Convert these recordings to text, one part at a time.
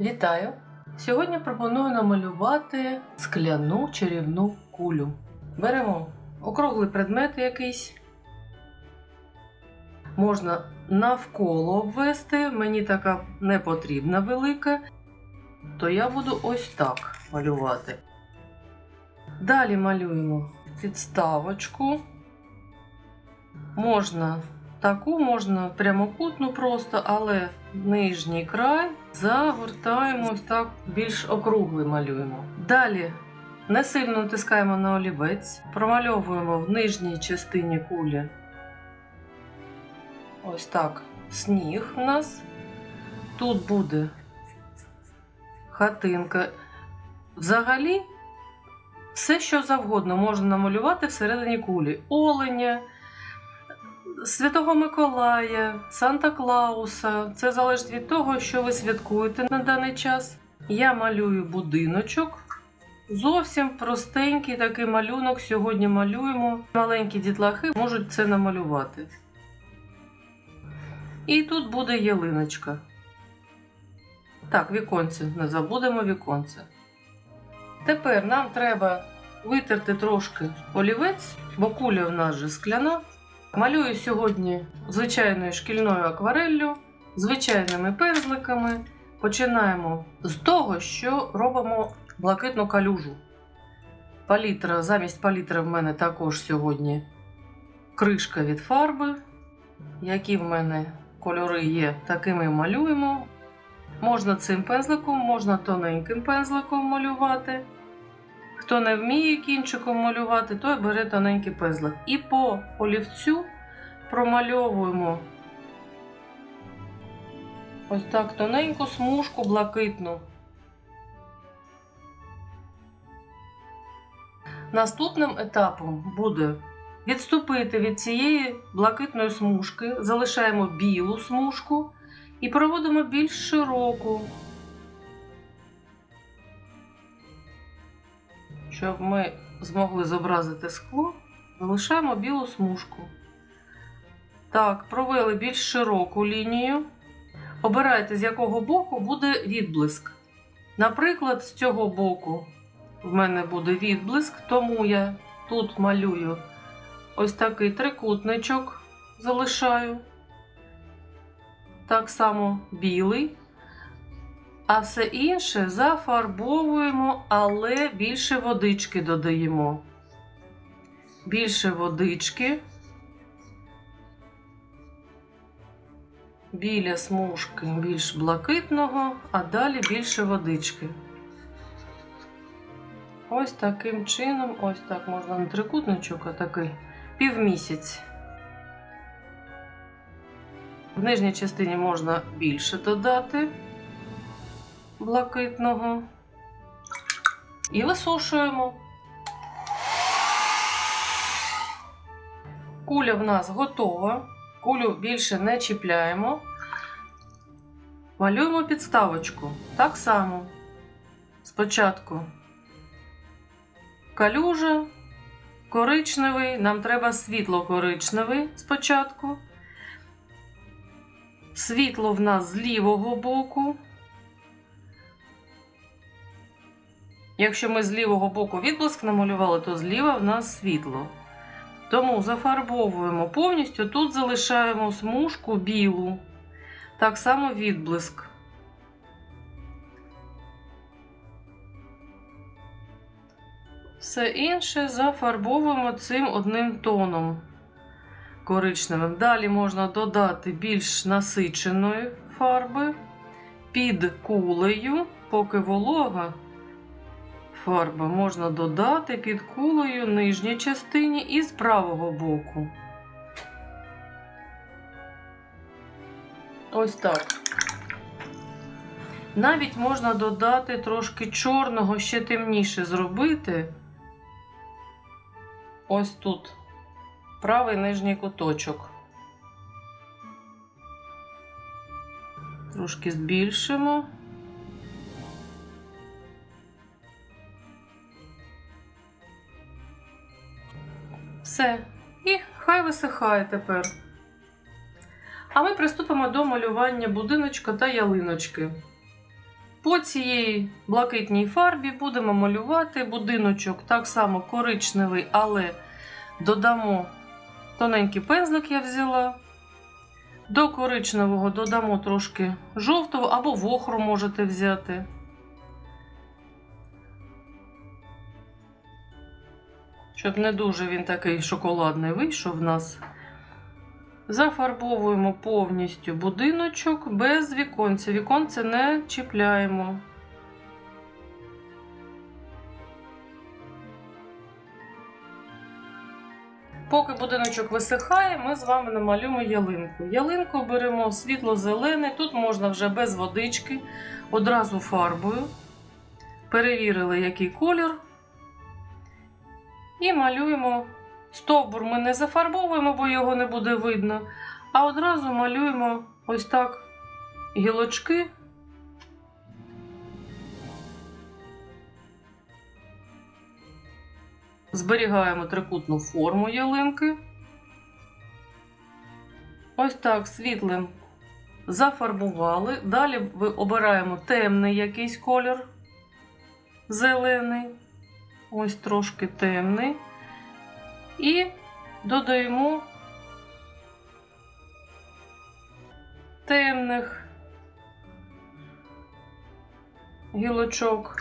Вітаю! Сьогодні пропоную намалювати скляну чарівну кулю. Беремо округлий предмет якийсь. Можна навколо обвести, мені така не потрібна велика, то я буду ось так малювати. Далі малюємо підставочку. Можна таку, можна прямокутну просто, але нижній край загортаємо так більш округлий малюємо. Далі не сильно натискаємо на олівець, промальовуємо в нижній частині кулі ось так сніг у нас. Тут буде хатинка. Взагалі, все, що завгодно можна намалювати всередині кулі. Оленя, Святого Миколая, Санта Клауса. Це залежить від того, що ви святкуєте на даний час. Я малюю будиночок. Зовсім простенький такий малюнок. Сьогодні малюємо. Маленькі дітлахи можуть це намалювати. І тут буде ялиночка. Так, віконце, не забудемо віконце. Тепер нам треба витерти трошки олівець, бо куля в нас же скляна. Малюю сьогодні звичайною шкільною аквареллю, звичайними пензликами. Починаємо з того, що робимо блакитну калюжу. Палітра, замість палітри в мене також сьогодні кришка від фарби. Які в мене кольори є, такими малюємо. Можна цим пензликом, можна тоненьким пензликом малювати. Хто не вміє кінчиком малювати, той бере тоненький пензлик. І по олівцю промальовуємо ось так тоненьку смужку блакитну. Наступним етапом буде відступити від цієї блакитної смужки, залишаємо білу смужку і проводимо більш широку. Щоб ми змогли зобразити скло, залишаємо білу смужку. Так, провели більш широку лінію. Обирайте, з якого боку буде відблиск. Наприклад, з цього боку в мене буде відблиск, тому я тут малюю ось такий трикутничок, залишаю. Так само білий. А все інше зафарбовуємо, але більше водички додаємо. Більше водички. Біля смужки більш блакитного, а далі більше водички. Ось таким чином, ось так можна не трикутничок, а такий півмісяць. В нижній частині можна більше додати блакитного. І висушуємо. Куля в нас готова. Кулю більше не чіпляємо. Малюємо підставочку. Так само. Спочатку калюжа, коричневий. Нам треба світло-коричневий спочатку. Світло в нас з лівого боку. Якщо ми з лівого боку відблиск намалювали, то зліва в нас світло. Тому зафарбовуємо повністю, тут залишаємо смужку білу, так само відблиск. Все інше зафарбовуємо цим одним тоном коричневим. Далі можна додати більш насиченої фарби під кулею, поки волога. Фарба можна додати під кулею нижній частині і з правого боку. Ось так. Навіть можна додати трошки чорного, ще темніше зробити. Ось тут правий нижній куточок. Трошки збільшимо. Все. І хай висихає тепер. А ми приступимо до малювання будиночка та ялиночки. По цій блакитній фарбі будемо малювати будиночок так само коричневий, але додамо тоненький пензлик я взяла. До коричневого додамо трошки жовтого або вохру можете взяти. Щоб не дуже він такий шоколадний вийшов в нас. Зафарбовуємо повністю будиночок без віконця. Віконце не чіпляємо. Поки будиночок висихає, ми з вами намалюємо ялинку. Ялинку беремо світло-зелений, тут можна вже без водички, одразу фарбою. Перевірили, який колір. І малюємо стовбур ми не зафарбовуємо, бо його не буде видно. А одразу малюємо ось так гілочки. Зберігаємо трикутну форму ялинки. Ось так світлим зафарбували. Далі обираємо темний якийсь колір, зелений, ось трошки темний. І додаємо темних гілочок.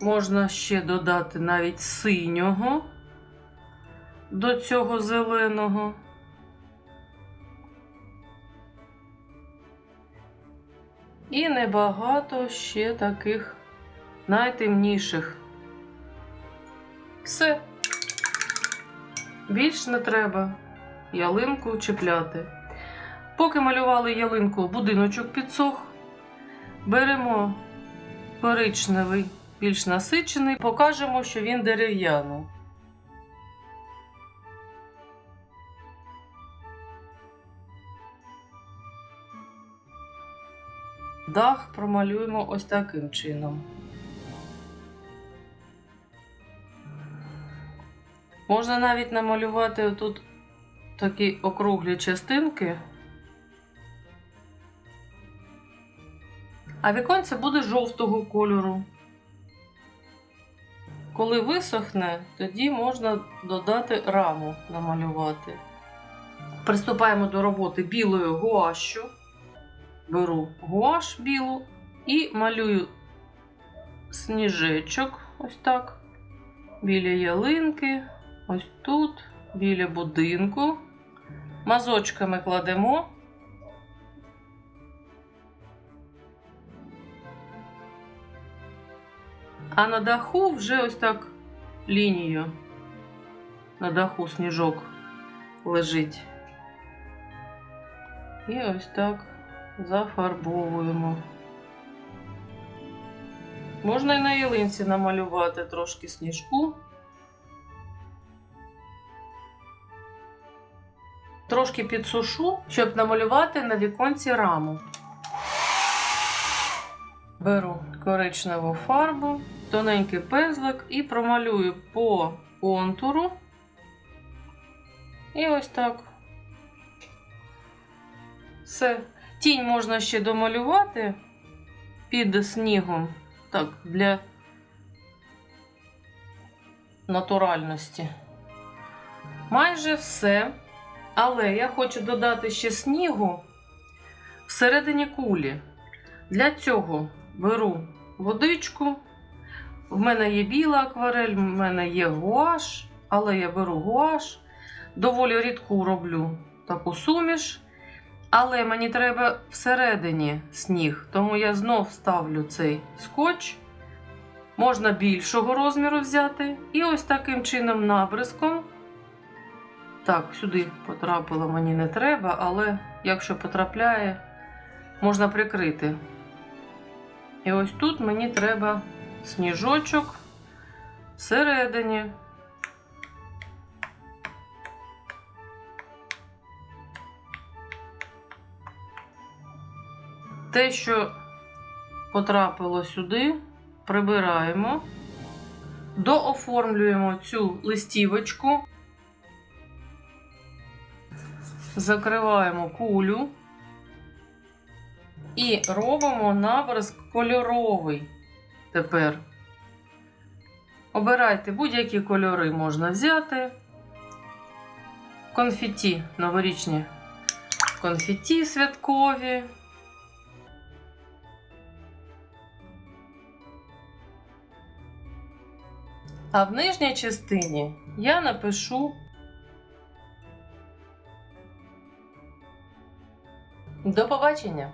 Можна ще додати навіть синього до цього зеленого. І небагато ще таких найтемніших. Все. Більш не треба ялинку чіпляти. Поки малювали ялинку, будиночок підсох. Беремо коричневий, більш насичений, покажемо, що він дерев'яний. Дах промалюємо ось таким чином. Можна навіть намалювати тут такі округлі частинки. А віконце буде жовтого кольору. Коли висохне, тоді можна додати раму намалювати. Приступаємо до роботи білою гуашю. Беру гуаш білу і малюю сніжечок, ось так, біля ялинки, ось тут, біля будинку. Мазочками кладемо. А на даху вже ось так лінією. На даху сніжок лежить. І ось так зафарбовуємо. Можна і на ялинці намалювати трошки сніжку. Трошки підсушу, щоб намалювати на віконці раму. Беру коричневу фарбу, тоненький пензлик і промалюю по контуру. І ось так. Все. Тінь можна ще домалювати під снігом. Так, для натуральності. Майже все. Але я хочу додати ще снігу всередині кулі. Для цього беру водичку. В мене є біла акварель, в мене є гуаш, але я беру гуаш. Доволі рідку роблю таку суміш. Але мені треба всередині сніг, тому я знов ставлю цей скотч. Можна більшого розміру взяти. І ось таким чином набризком. Так, сюди потрапило мені не треба, але якщо потрапляє, можна прикрити. І ось тут мені треба сніжочок всередині. Те, що потрапило сюди, прибираємо, дооформлюємо цю листівочку, закриваємо кулю І робимо набризк кольоровий тепер. Обирайте будь-які кольори можна взяти. Конфеті новорічні. Конфеті святкові. А в нижній частині я напишу До побачення!